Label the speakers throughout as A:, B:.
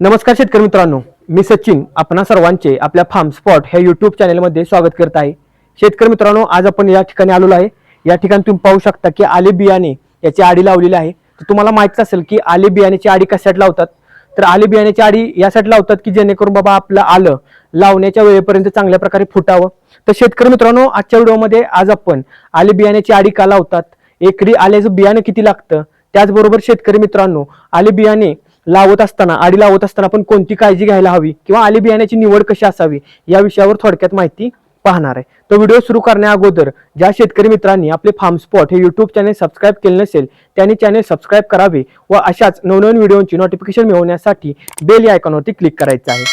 A: नमस्कार शेतकरी मित्रांनो मी सचिन आपणा सर्वांचे आपल्या फार्म स्पॉट ह्या युट्यूब चॅनलमध्ये स्वागत करत आहे. शेतकरी मित्रांनो आज आपण या ठिकाणी आलेलो आहे. या ठिकाणी तुम्ही पाहू शकता की आले बियाणे याची आडी लावलेली आहे. तर तुम्हाला माहितीच असेल की आले बियाण्याची आडी कशासाठी लावतात? तर आले बियाण्याची आडी यासाठी लावतात की जेणेकरून बाबा आपलं आलं लावण्याच्या वेळेपर्यंत चांगल्या प्रकारे फुटावं. तर शेतकरी मित्रांनो आजच्या व्हिडिओमध्ये आज आपण आले बियाण्याची आडी का लावतात? एकरी आल्याचं बियाणं किती लागतं? त्याचबरोबर शेतकरी मित्रांनो आले बियाणे लावत असताना आडी लावत असताना आपण कोणती काळजी घ्यायला हवी? किंवा आली बियाण्याची निवड कशी असावी? या विषयावर थोडक्यात माहिती पाहणार आहे. तो व्हिडिओ सुरू करण्या अगोदर ज्या शेतकरी मित्रांनी आपले फार्म स्पॉट हे युट्यूब चॅनल सबस्क्राईब केले नसेल त्यांनी चॅनल सबस्क्राईब करावे व अशाच नवनवीन व्हिडिओची नोटिफिकेशन मिळवण्यासाठी बेल या आयकॉनवरती क्लिक करायचं आहे.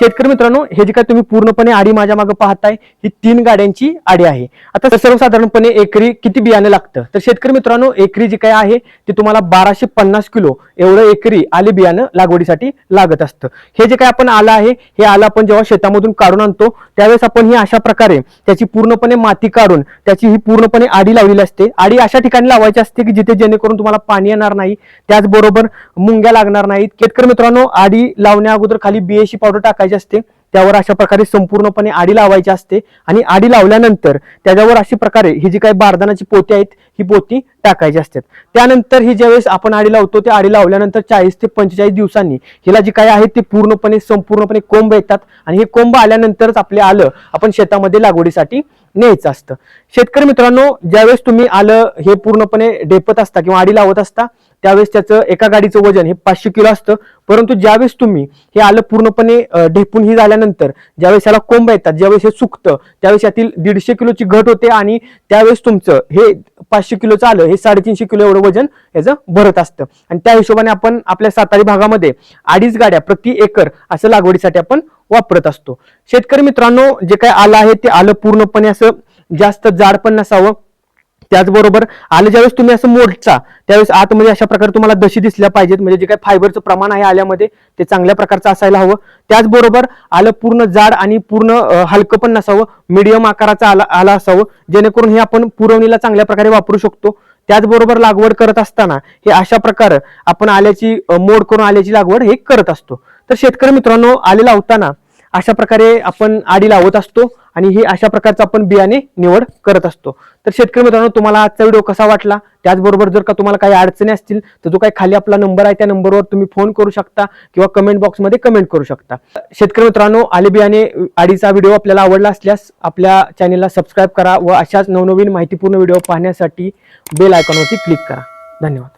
A: शेतकरी मित्रांनो हे जे काय तुम्ही पूर्णपणे आडी माझ्या मागे पाहताय ही तीन गाड्यांची आडी आहे. आता सर्वसाधारणपणे एकरी किती बियाणे लागतं? तर शेतकरी मित्रांनो एकरी जी काय आहे ते तुम्हाला बाराशे पन्नास किलो एवढं एकरी आले बियाणं लागवडीसाठी लागत असतं. हे जे काय आपण आलं आहे हे आलं आपण जेव्हा शेतामधून काढून आणतो त्यावेळेस आपण ही अशा प्रकारे त्याची पूर्णपणे माती काढून त्याची ही पूर्णपणे आडी लावलेली असते. आडी अशा ठिकाणी लावायची असते की जिथे जेणेकरून तुम्हाला पाणी येणार नाही त्याचबरोबर मुंग्या लागणार नाहीत. शेतकरी मित्रांनो आडी लावण्या अगोदर खाली बीएसी पावडर टाकायची. असते त्यावर अशा प्रकारे संपूर्णपणे आडी लावायची असते आणि आडी लावल्यानंतर त्याच्यावर अशी प्रकारे ही जी काही बारदानाची पोती आहेत ही पोती टाकायची असतात. त्यानंतर ही ज्यावेळेस आपण आडी लावतो त्या आडी लावल्यानंतर चाळीस ते पंचेचाळीस दिवसांनी हिला जी काय आहे ते पूर्णपणे संपूर्णपणे कोंब येतात आणि हे कोंब आल्यानंतरच आपले आलं आपण शेतामध्ये लागवडीसाठी न्यायचं असतं. शेतकरी मित्रांनो ज्यावेळेस तुम्ही आलं हे पूर्णपणे डेपत असता किंवा आडी लावत असता त्यावेळेस त्याचं एका गाडीचं वजन हे पाचशे किलो असतं. परंतु ज्यावेळेस तुम्ही हे आलं पूर्णपणे ढेपून ही झाल्यानंतर ज्यावेळेस याला कोंब येतात ज्यावेळेस हे सुकतं त्यावेळेस यातील दीडशे किलोची घट होते आणि त्यावेळेस तुमचं हे पाचशे किलोचं आलं हे साडेतीनशे किलो एवढं वजन याचं भरत असतं. आणि त्या हिशोबाने आपण आपल्या सातारी भागामध्ये अडीच गाड्या प्रति एकर असं लागवडीसाठी आपण वापरत असतो. शेतकरी मित्रांनो जे काय आलं आहे ते आलं पूर्णपणे असं जास्त जाड पण नसावं. त्याचबरोबर आलं ज्यावेळेस तुम्ही असं मोडचा त्यावेळेस आतमध्ये अशा प्रकारे तुम्हाला दशी दिसल्या पाहिजेत. म्हणजे जे काही फायबरचं प्रमाण आहे आल्यामध्ये ते चांगल्या प्रकारचं असायला हवं. त्याचबरोबर आलं पूर्ण जाड आणि पूर्ण हलकं पण नसावं. मीडियम आकाराचं आला आलं असावं. जेणेकरून हे आपण पुरवणीला चांगल्या प्रकारे वापरू शकतो. त्याचबरोबर लागवड करत असताना हे अशा प्रकारे आपण आल्याची मोड करून आल्याची लागवड हे करत असतो. तर शेतकरी मित्रांनो आले लावताना अशा प्रकारे आपण आडी लावत असतो. आणि हे अशा प्रकारचं आपण बियाणे निवड करत असतो. तर शेतकरी मित्रांनो तुम्हाला आजचा व्हिडिओ कसा वाटला? त्याचबरोबर जर का तुम्हाला काही अडचणी असतील तर जो काही खाली आपला नंबर आहे त्या नंबरवर तुम्ही फोन करू शकता किंवा कमेंट बॉक्समध्ये कमेंट करू शकता. शेतकरी मित्रांनो आले बियाणे आडीचा व्हिडिओ आपल्याला आवडला असल्यास आपल्या चॅनेलला सबस्क्राईब करा व अशाच नवनवीन माहितीपूर्ण व्हिडिओ पाहण्यासाठी बेल आयकॉनवरती क्लिक करा. धन्यवाद.